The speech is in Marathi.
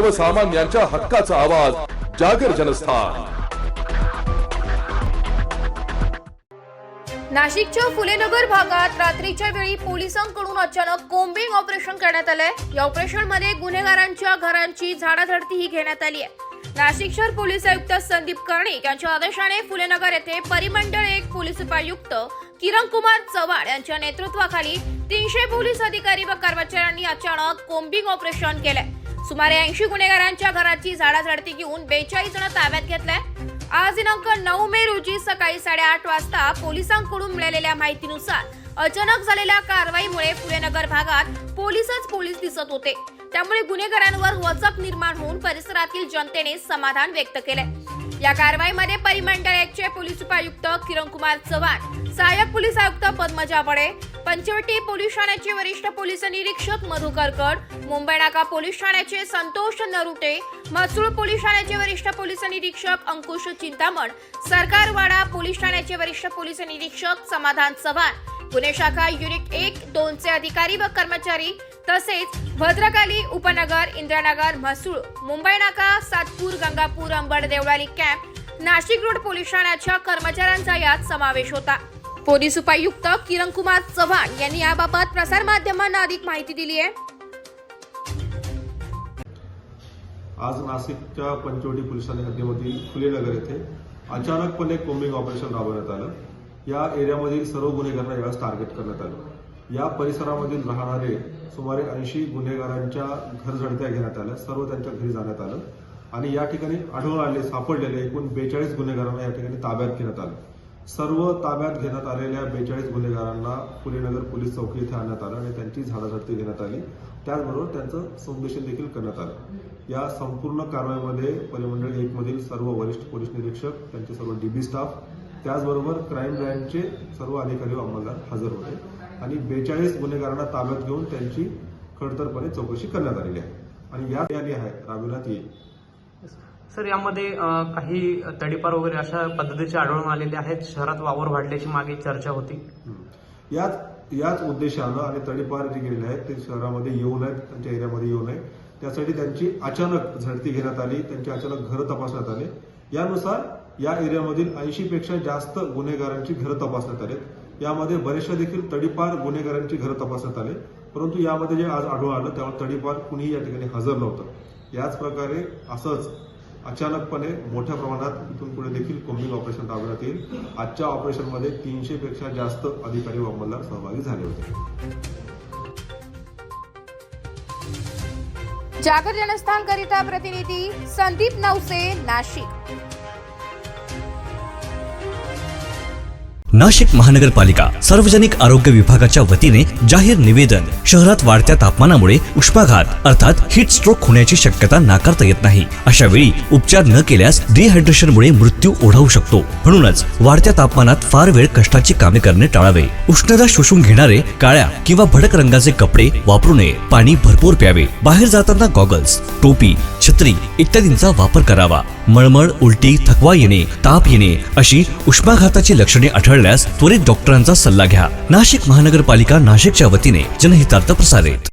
सर्वसामान्यांच्या हक्काचा आवाज जागर जनस्थान. नाशिकच्या फुलेनगर भागात रात्रीच्या वेळी पोलिसांकडून अचानक कोम्बिंग ऑपरेशन करण्यात आलंय. या ऑपरेशनमध्ये गुन्हेगारांच्या घरांची झाडाझडतीही घेण्यात आली आहे. नाशिक शहर पोलीस आयुक्त संदीप कर्णिक यांच्या आदेशाने फुलेनगर येथे परिमंडळ एक पोलीस उपायुक्त किरण कुमार चव्हाण यांच्या नेतृत्वाखाली तीनशे पोलीस अधिकारी व कर्मचाऱ्यांनी अचानक कोम्बिंग ऑपरेशन केलंय. सुमारे ऐंशी गुन्हेगारांच्या घराची झाडाझडती घेऊन बेचाळीस जण ताब्यात घेतलाय. आज दिनांक नऊ मे रोजी सकाळी साडेआठ वाजता पोलिसांकडून मिळालेल्या माहितीनुसार अचानक झालेल्या कारवाईमुळे पुणेनगर भागात पोलीसच पोलीस दिसत होते. त्यामुळे गुन्हेगारांवर वचक निर्माण होऊन परिसरातील जनतेने समाधान व्यक्त केले या कारवाईमध्ये परिमंडळाचे पोलीस उपायुक्त किरण कुमार चव्हाण सहाय्यक पोलीस आयुक्त पद्मजा बडे पंचवटी पोलीस ठाण्याचे वरिष्ठ पोलीस निरीक्षक मधु करकड मुंबई नाका पोलीस ठाण्याचे संतोष नरुटे म्हसूळ पोलीस ठाण्याचे वरिष्ठ पोलीस निरीक्षक अंकुश चिंतामण सरकारवाडा पोलीस ठाण्याचे वरिष्ठ पोलीस निरीक्षक समाधान चव्हाण गुन्हे शाखा युनिट एक दोनचे अधिकारी व कर्मचारी तसेच भद्रकाली उपनगर Indranagar Mhasul Mumbai Naka Satpur Gangapur Ambad Deolali camp Nashik road police ठाण्याच्या कर्मचाऱ्यांचा यात समावेश होता. पोलीस उपायुक्त किरण कुमार चव्हाण यांनी याबाबत प्रसारमाध्यमांना अधिक माहिती दिली आहे. आज नाशिकच्या पंचवटी पोलिसांनी ठाणे हद्दीमधील फुलेनगर येथे अचानकपणे कोम्बिंग ऑपरेशन राबवण्यात आलं. या एरियामधील सर्व गुन्हेगारांना यावेळेस टार्गेट करण्यात आलं. या परिसरामधील राहणारे सुमारे ऐंशी गुन्हेगारांच्या घर झडत्या घेण्यात आल्या. सर्व त्यांच्या घरी जाण्यात आलं. आणि या ठिकाणी आढळून आले सापडलेले एकूण बेचाळीस गुन्हेगारांना या ठिकाणी ताब्यात घेण्यात आलं. सर्व ताब्यात घेण्यात आलेल्या बेचाळीस गुन्हेगारांना पुणेनगर पोलीस चौकी इथे आणण्यात आलं आणि त्यांची झाडाझडती घेण्यात आली. त्याचबरोबर त्यांचं संदेशन देखील करण्यात आलं. या संपूर्ण कारवाईमध्ये परिमंडळ एक मधील सर्व वरिष्ठ पोलीस निरीक्षक त्यांचे सर्व डीबी स्टाफ त्याचबरोबर क्राईम ब्रँचचे सर्व अधिकारी व अंमलदार हजर होते. आणि बेचाळीस गुन्हेगारांना ताब्यात घेऊन त्यांची खडतरपणे चौकशी करण्यात आलेली आहे. आणि या आली आहे. राबविण्यात येईल. सर यामध्ये काही तडीपार वगैरे अशा पद्धतीचे आढळून आलेले आहेत. शहरात वावर वाढल्याची मागे चर्चा होती. याच याच उद्देशानं आणि तडीपार जे गेलेले आहेत ते शहरामध्ये येऊ नयेत त्यांच्या एरियामध्ये येऊ नये त्यासाठी त्यांची अचानक झडती घेण्यात आली त्यांची अचानक घरं तपासण्यात आले. यानुसार या एरियामधील ऐंशी पेक्षा जास्त गुन्हेगारांची घरं तपासण्यात आलेत. यामध्ये बरेचशा देखील तडीपार गुन्हेगारांची घरं तपासण्यात आले. परंतु यामध्ये जे आज आढळून आलं त्यामुळे तडीपार कुणीही या ठिकाणी हजर नव्हतं. याच प्रकारे असंच अचानकपणे मोठ्या प्रमाणात इथून पुढे देखील कोम्बिंग ऑपरेशन राबवण्यात येईल. आजच्या ऑपरेशनमध्ये तीनशे पेक्षा जास्त अधिकारी व अंमलदार सहभागी झाले होते. जागर जनस्थान करिता प्रतिनिधी संदीप नवसे नाशिक. नाशिक महानगरपालिका सार्वजनिक आरोग्य विभागाच्या वतीने जाहीर निवेदन. शहरात वाढत्या तापमानामुळे उष्माघात अर्थात हीट स्ट्रोक होण्याची शक्यता नाकारता येत नाही. अशा वेळी उपचार न केल्यास डिहायड्रेशनमुळे मृत्यू ओढावू शकतो. म्हणूनच वाढत्या तापमानात फार वेळ कष्टाची कामे करणे टाळावे. उष्णता शोषून घेणारे काळ्या किंवा भडक रंगाचे कपडे वापरू नये. पाणी भरपूर प्यावे. बाहेर जाताना गॉगल्स टोपी छत्री इत्यादींचा वापर करावा. मळमळ उलटी थकवा येणे ताप येणे अशी उष्माघाताची लक्षणे आढळल्यास त्वरित डॉक्टरांचा सल्ला घ्या. नाशिक महानगरपालिका नाशिकच्या वतीने जनहितार्थ प्रसारित.